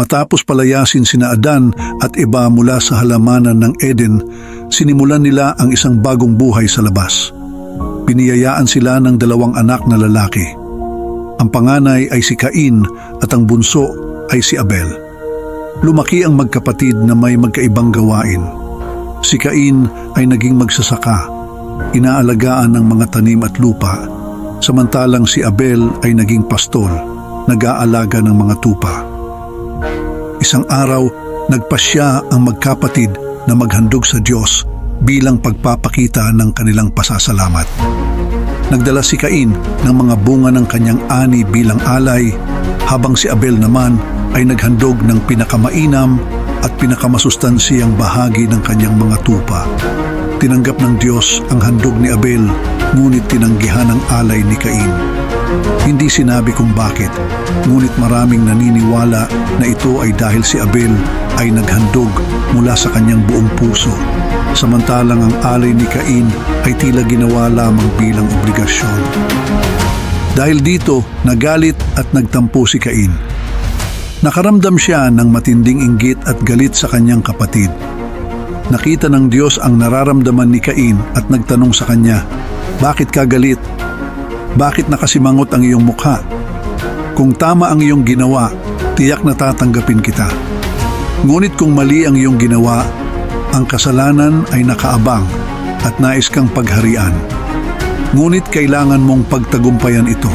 Matapos palayasin sina Adan at iba mula sa halamanan ng Eden, sinimulan nila ang isang bagong buhay sa labas. Biniyayaan sila ng dalawang anak na lalaki. Ang panganay ay si Cain at ang bunso ay si Abel. Lumaki ang magkapatid na may magkaibang gawain. Si Cain ay naging magsasaka, inaalagaan ng mga tanim at lupa, samantalang si Abel ay naging pastol, nag-aalaga ng mga tupa. Isang araw, nagpasya ang magkapatid na maghandog sa Diyos bilang pagpapakita ng kanilang pasasalamat. Nagdala si Cain ng mga bunga ng kanyang ani bilang alay, habang si Abel naman ay naghandog ng pinakamainam at pinakamasustansyang bahagi ng kanyang mga tupa. Tinanggap ng Diyos ang handog ni Abel, ngunit tinanggihan ang alay ni Cain. Hindi sinabi kung bakit, ngunit maraming naniniwala na ito ay dahil si Abel ay naghandog mula sa kanyang buong puso, samantalang ang alay ni Cain ay tila ginawa lamang bilang obligasyon. Dahil dito, nagalit at nagtampo si Cain. Nakaramdam siya ng matinding inggit at galit sa kanyang kapatid. Nakita ng Diyos ang nararamdaman ni Cain at nagtanong sa kanya, Bakit ka galit? Bakit nakasimangot ang iyong mukha? Kung tama ang iyong ginawa, tiyak na tatanggapin kita. Ngunit kung mali ang iyong ginawa, ang kasalanan ay nakaabang at nais kang pagharian. Ngunit kailangan mong pagtagumpayan ito.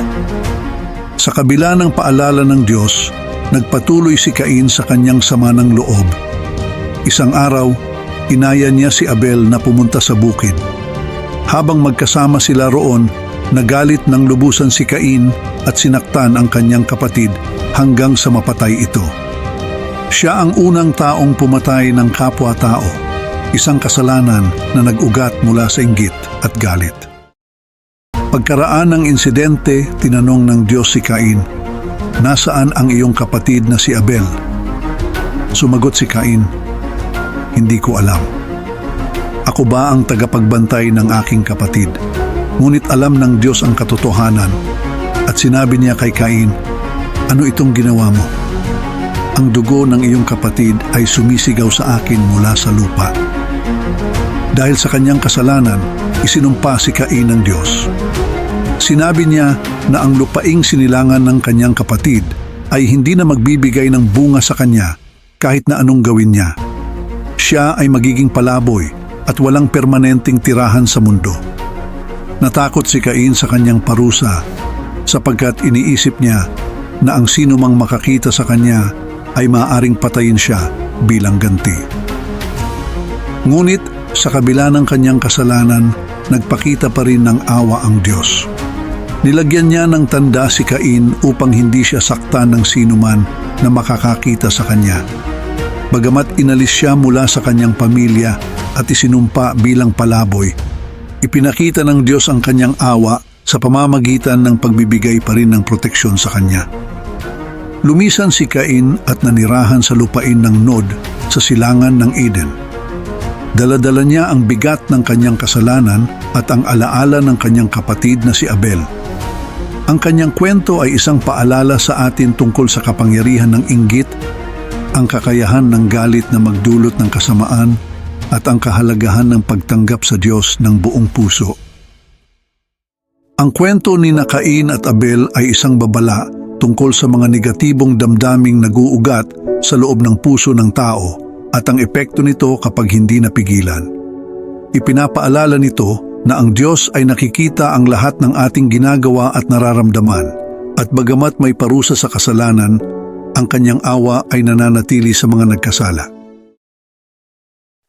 Sa kabila ng paalala ng Diyos, nagpatuloy si Cain sa kanyang sama ng loob. Isang araw, inaya niya si Abel na pumunta sa bukid. Habang magkasama sila roon, nagalit ng lubusan si Cain at sinaktan ang kanyang kapatid hanggang sa mapatay ito. Siya ang unang taong pumatay ng kapwa-tao, isang kasalanan na nag-ugat mula sa inggit at galit. Pagkaraan ng insidente, tinanong ng Diyos si Cain, Nasaan ang iyong kapatid na si Abel? Sumagot si Cain, Hindi ko alam. Ako ba ang tagapagbantay ng aking kapatid? Ngunit alam ng Diyos ang katotohanan at sinabi niya kay Cain, Ano itong ginawa mo? Ang dugo ng iyong kapatid ay sumisigaw sa akin mula sa lupa. Dahil sa kanyang kasalanan, isinumpa si Cain ng Diyos. Sinabi niya na ang lupaing sinilangan ng kanyang kapatid ay hindi na magbibigay ng bunga sa kanya kahit na anong gawin niya. Siya ay magiging palaboy at walang permanenteng tirahan sa mundo. Natakot si Cain sa kanyang parusa sapagkat iniisip niya na ang sino mang makakita sa kanya ay maaaring patayin siya bilang ganti. Ngunit sa kabila ng kanyang kasalanan, nagpakita pa rin ng awa ang Diyos. Nilagyan niya ng tanda si Cain upang hindi siya saktan ng sinuman na makakakita sa kanya. Bagamat inalis siya mula sa kanyang pamilya at isinumpa bilang palaboy, ipinakita ng Diyos ang kanyang awa sa pamamagitan ng pagbibigay pa rin ng proteksyon sa kanya. Lumisan si Cain at nanirahan sa lupain ng Nod sa silangan ng Eden. Daladala niya ang bigat ng kanyang kasalanan at ang alaala ng kanyang kapatid na si Abel. Ang kanyang kwento ay isang paalala sa atin tungkol sa kapangyarihan ng inggit, ang kakayahan ng galit na magdulot ng kasamaan, at ang kahalagahan ng pagtanggap sa Diyos ng buong puso. Ang kwento ni Nakain at Abel ay isang babala tungkol sa mga negatibong damdaming naguugat sa loob ng puso ng tao at ang epekto nito kapag hindi napigilan. Ipinapaalala nito na ang Diyos ay nakikita ang lahat ng ating ginagawa at nararamdaman at bagamat may parusa sa kasalanan, ang kanyang awa ay nananatili sa mga nagkasala.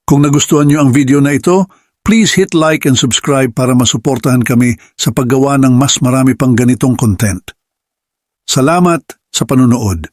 Kung nagustuhan niyo ang video na ito, please hit like and subscribe para masuportahan kami sa paggawa ng mas marami pang ganitong content. Salamat sa panunood.